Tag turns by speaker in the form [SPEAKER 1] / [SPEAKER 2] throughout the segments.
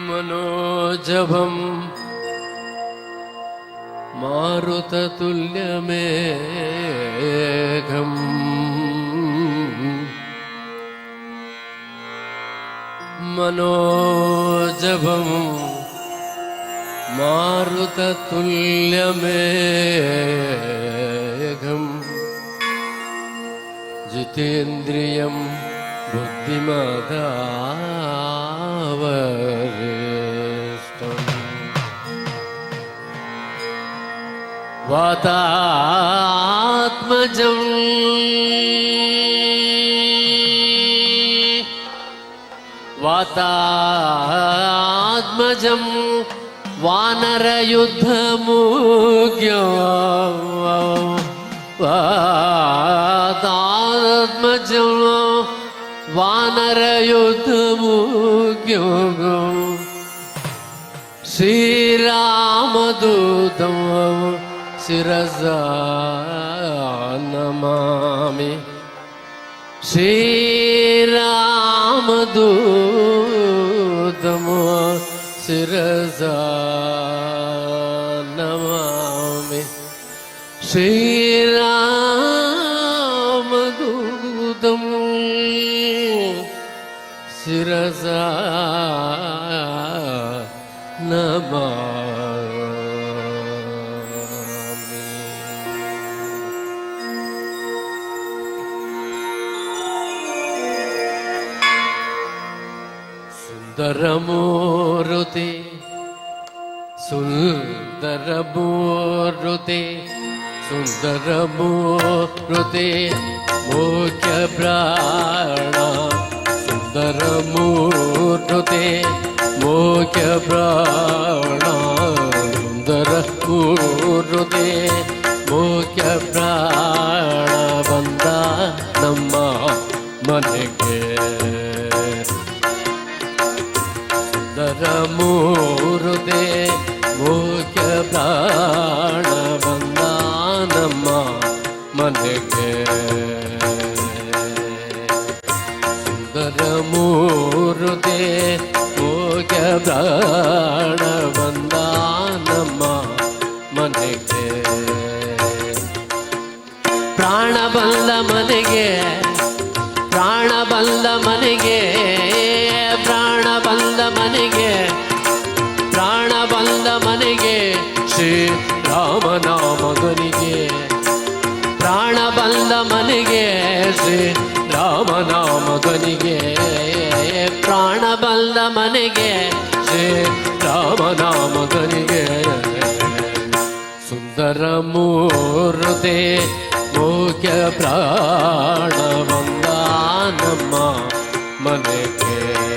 [SPEAKER 1] മനോജപം മാരുതതുല്യമേഘം മനോജപം മാരുതതുല്യമേഘം ജിതേന്ദ്രിയം ബുദ്ധിമതാവ वातात्मजम् वातात्मजं वानरयुद्धमुख्य वातात्मजं वानरयुद्धमुख्य श्रीरामदूतं शिरसा नमामि श्रीरामदूतं शिरसा नमामि சுந்தரமூருதி சுந்தரமூருதி சுந்தரமூருதி முக்கிய பிராணம் சுந்தரமூருதி முக்கிய பிராணம் சுந்தரமூருதி முக்கிய பிராண வந்தா நம்ம மனை സുന്ദരമൂറുതേ മുഖ്യ പ്രാണബന്ധാനമ്മ മനക്ക്. സുന്ദരമൂറുതേ മുഖ്യ പ്രാണ ಪ್ರಾಣ ಬಂದ ಮನೆಗೆ ಶ್ರೀ ರಾಮನಾಮಗನಿಗೆ ಪ್ರಾಣ ಬಂದ ಮನೆಗೆ ಶ್ರೀ ರಾಮನಾಮಗನಿಗೆ ಸುಂದರ ಮೂರ್ತಿ, ಮುಖ್ಯ ಪ್ರಾಣ ಬಂದ ನಮ್ಮ ಮನೆಗೆ.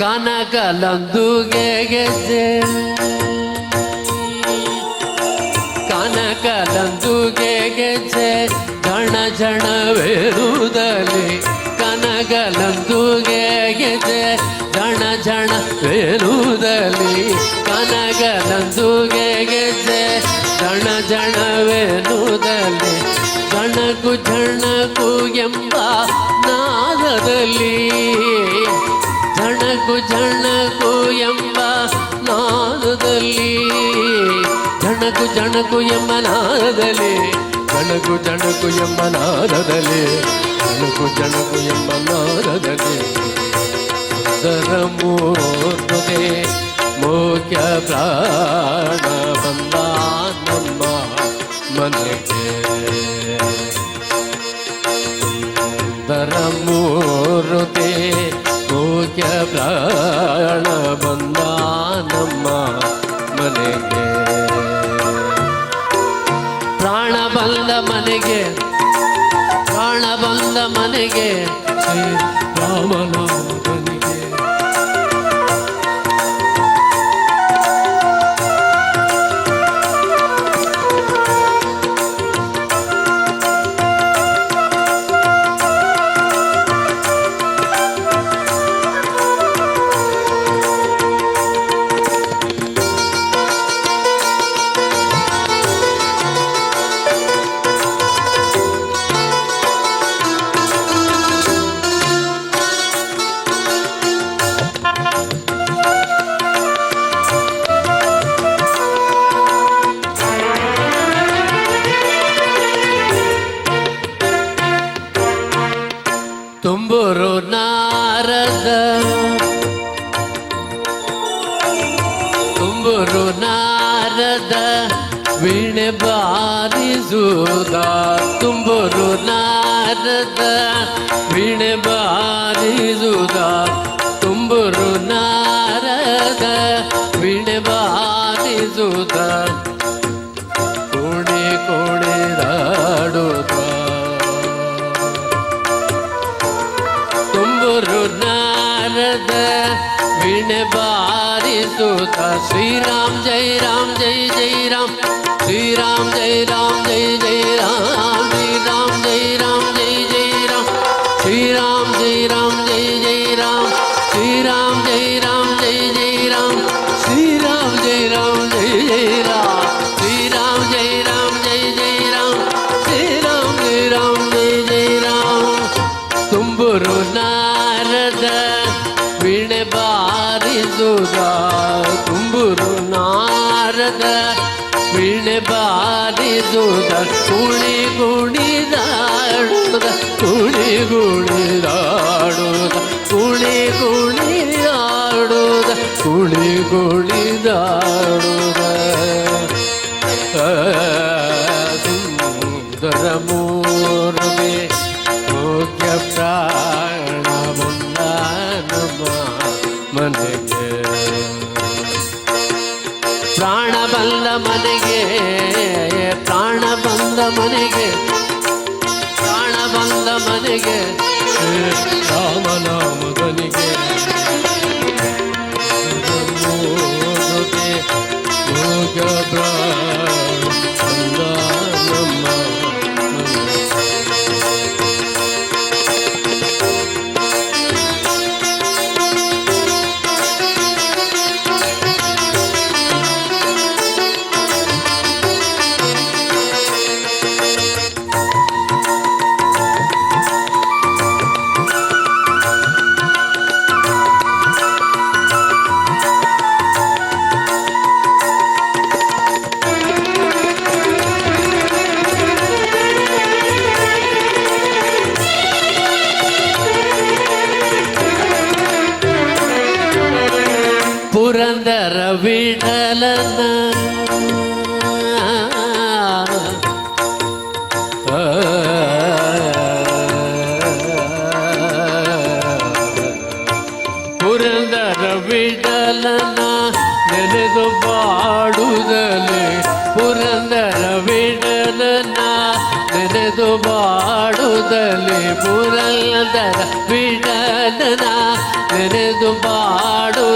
[SPEAKER 1] ಕನಕಲಂದುಗೆ ಗೆಜ್ಜೆ ಕನಕಲಂದುಗೆ ಗೆಜ್ಜೆ ಜಣ ಜಣವೇರುದಲ್ಲಿ ಕನಕಲಂದುಗೆ ಗೆಜ್ಜೆ ಜಣ ಜಣವೇರುದಲ್ಲಿ ಕನಕಲಂದುಗೆ ಗೆಜ್ಜೆ ಜಣ ಜಣಕು ಜಣಕು ಎಂಬ ನಾದದಲ್ಲಿ ಜಣಕು ಜಣಕು ಎಂಬ ನಾದದಲ್ಲಿ ಜಣಕು ಜಣಕು ಎಂಬ ನಾದದಲ್ಲಿ ಜಣಕು ಜಣಕು ಎಂಬ ನಾದದಲ್ಲಿ ಸುಂದರ ಮೂರ್ತೆ ಮುಖ್ಯ ಪ್ರಾಣ ಬಂದ ನಮ್ಮ ಮನೆಗೆ ಸುಂದರ ಮೂರುತೆ Hare ತುಂಬೂರು ನಾರದ. ತುಂಬೂರು ನಾರದ ವೀಣೆ ಬಾರಿಸುವುದ ತುಂಬೂರು ನಾರದ ವೀಣೆ ಬಾರಿಸುವುದ ತುಂಬೂರು ನಾರದ ಬಾರಿಸುತ್ತ ಶ್ರೀರಾಮ್ ಜೈ ರಾಮ್ ಜೈ ಜೈ ರಾಮ್ ಶ್ರೀರಾಮ್ ಜೈ ರಾಮ್ ಜೈ ಜೈ ರಾಮ್ ಶ್ರೀರಾಮ್ ಜೈ ರಾಮ್ ಜೈ ಜೈ ರಾಮ್ ಶ್ರೀರಾಮ್ ಜೈ ರಾಮ್ ಜೈ ಜೈ ರಾಮ್ ಶ್ರೀರಾಮ್ ಜೈ ರಾಮ್ ಜೈ ಜೈ ರಾಮ್ ಶ್ರೀರಾಮ್ ಜೈ ರಾಮ್ ಜೈ ಜೈ ರಾಮ್ ಶ್ರೀರಾಮ್ ಜೈ ರಾಮ್ ಜೈ ಜೈ ರಾಮ್ ಶ್ರೀರಾಮ್ ಜೈ ರಾಮ್ ಜೈ ಜೈ ರಾಮ್ ತುಂಬುರು ನಾರದ ವೀಣೆ ಬಾರಿಸುದ ಬಾರಿಸುದ ಕುಳಿ ಕುಣಿದಾಡುದ ಕುಳಿ ಕುಣಿದಾಡುದ ಕುಳಿ ಕುಣಿದಾಡುದ ಕುಳಿ ಕುಣಿದಾಡುದ ಪ್ರಾಣ ಬಂದ ಮನೆಗೆ ಪ್ರಾಣ ಬಂದ ಮನೆಗೆ ಪ್ರಾಣ ಬಂದ ಮನೆಗೆ ರಾಮನಾಮದನಿಗೆ ಯೋಗ ಪ್ರಾಣ புரந்தர விடலன புரந்தர விடலன எனது பாடுதலே புரந்தர விடலன எனது பாடுதலே புரந்தர விடலன எனது பாடு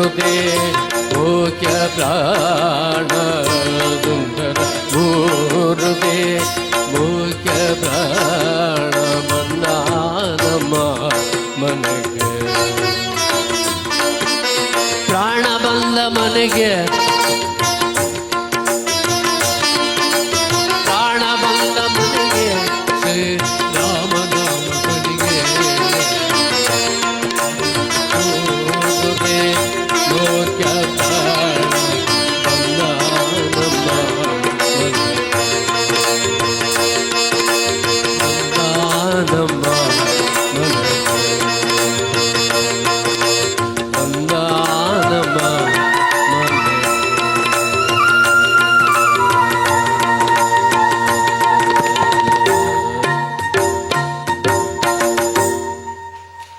[SPEAKER 1] कृते भोग्य प्राणगुन्दर भूरुते भोग्य प्राण